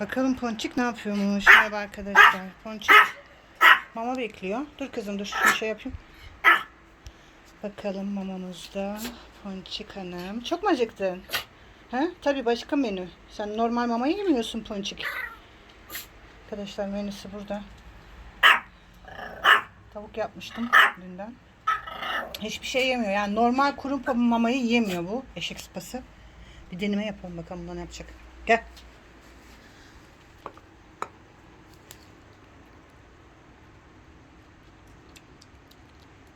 Bakalım Ponçik ne yapıyormuş? Merhaba arkadaşlar. Ponçik mama bekliyor. Dur kızım dur şunu şey yapayım. Bakalım mamamızda. Ponçik hanım. Çok mu acıktın? Ha? Tabii başka menü. Sen normal mama yemiyorsun Ponçik. Arkadaşlar menüsü burada. Tavuk yapmıştım dünden. Hiçbir şey yemiyor. Yani normal kuru mamayı yemiyor bu eşek sıpası. Bir deneme yapalım bakalım ne yapacak. Gel.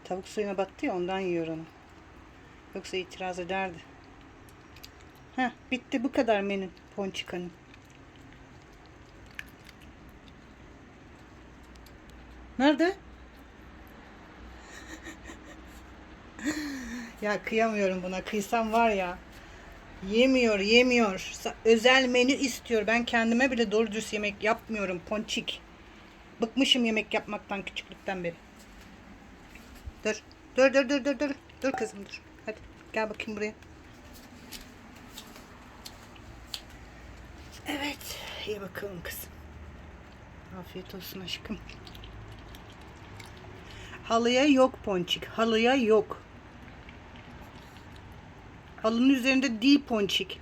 Tavuk suyuna battı ya ondan yiyor onu. Yoksa itiraz ederdi. Heh, bitti bu kadar menü ponçikanın. Nerede? ya kıyamıyorum buna. Kıysam var ya. Yemiyor, yemiyor. Özel menü istiyor. Ben kendime bile doğru dürüst yemek yapmıyorum. Ponçik. Bıkmışım yemek yapmaktan küçüklükten beri. Dur. Dur dur dur dur dur. Dur kızım dur. Hadi gel bakayım buraya. Evet. İyi bakalım kızım. Afiyet olsun aşkım. Halıya yok ponçik. Halıya yok. Halının üzerinde değil ponçik.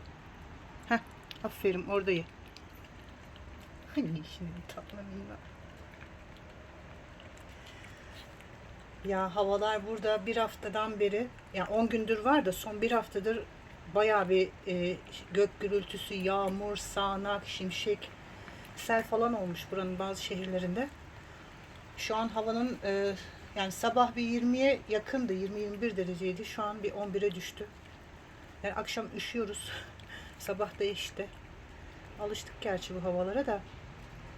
Heh, aferin orada ye. Hani şimdi tatlı var. Ya havalar burada bir haftadan beri, ya 10 gündür var da son bir haftadır bayağı bir e, gök gürültüsü, yağmur, sağanak, şimşek, sel falan olmuş buranın bazı şehirlerinde. Şu an havanın e, yani sabah bir 20'ye yakındı, 20-21 dereceydi. Şu an bir 11'e düştü. Yani akşam üşüyoruz. Sabah da işte. Alıştık gerçi bu havalara da.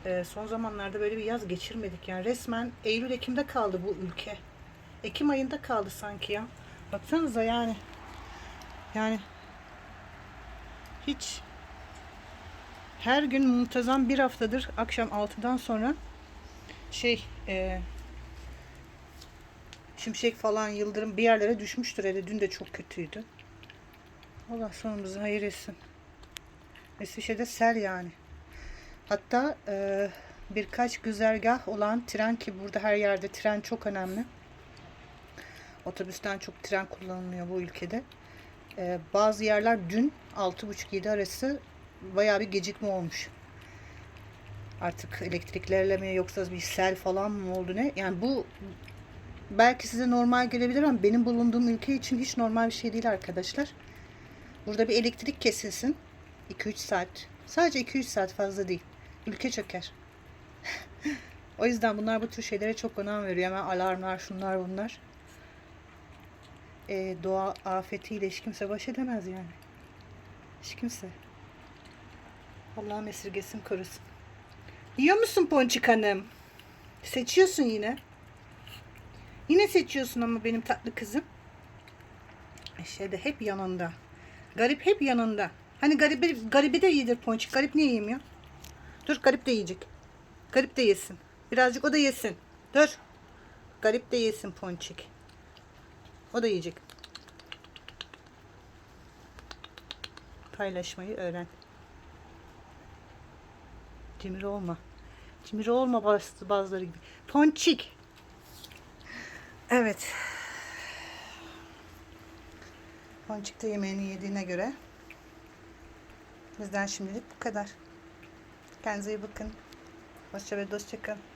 e, son zamanlarda böyle bir yaz geçirmedik. Yani resmen Eylül-Ekim'de kaldı bu ülke. Ekim ayında kaldı sanki ya. Baksanıza yani. Yani hiç her gün muntazam bir haftadır akşam 6'dan sonra şey e, şimşek falan yıldırım bir yerlere düşmüştür hele dün de çok kötüydü. Allah sonumuzu hayır etsin. Eskişehir'de sel yani. Hatta e, birkaç güzergah olan tren ki burada her yerde tren çok önemli. Otobüsten çok tren kullanılıyor bu ülkede. E, bazı yerler dün 6.30-7 arası bayağı bir gecikme olmuş. Artık elektriklerle mi yoksa bir sel falan mı oldu ne? Yani bu belki size normal gelebilir ama benim bulunduğum ülke için hiç normal bir şey değil arkadaşlar. Burada bir elektrik kesilsin. 2-3 saat. Sadece 2-3 saat fazla değil. Ülke çöker. o yüzden bunlar bu tür şeylere çok önem veriyor. Hemen alarmlar, şunlar bunlar. Ee, doğa afetiyle hiç kimse baş edemez yani. Hiç kimse. Allah'ım esirgesin korusun. Yiyor musun Ponçik Hanım? Seçiyorsun yine. Yine seçiyorsun ama benim tatlı kızım. Şey de hep yanında. Garip hep yanında. Hani garibi, garibi de iyidir Ponçik. Garip niye yemiyor? Dur garip de yiyecek. Garip de yesin. Birazcık o da yesin. Dur. Garip de yesin Ponçik. O da yiyecek. Paylaşmayı öğren. Cimri olma. Cimri olma bazı, bazıları gibi. Ponçik. Evet. Ponçik de yemeğini yediğine göre bizden şimdilik bu kadar. Kendinize iyi bakın. Hoşça ve dostça kalın.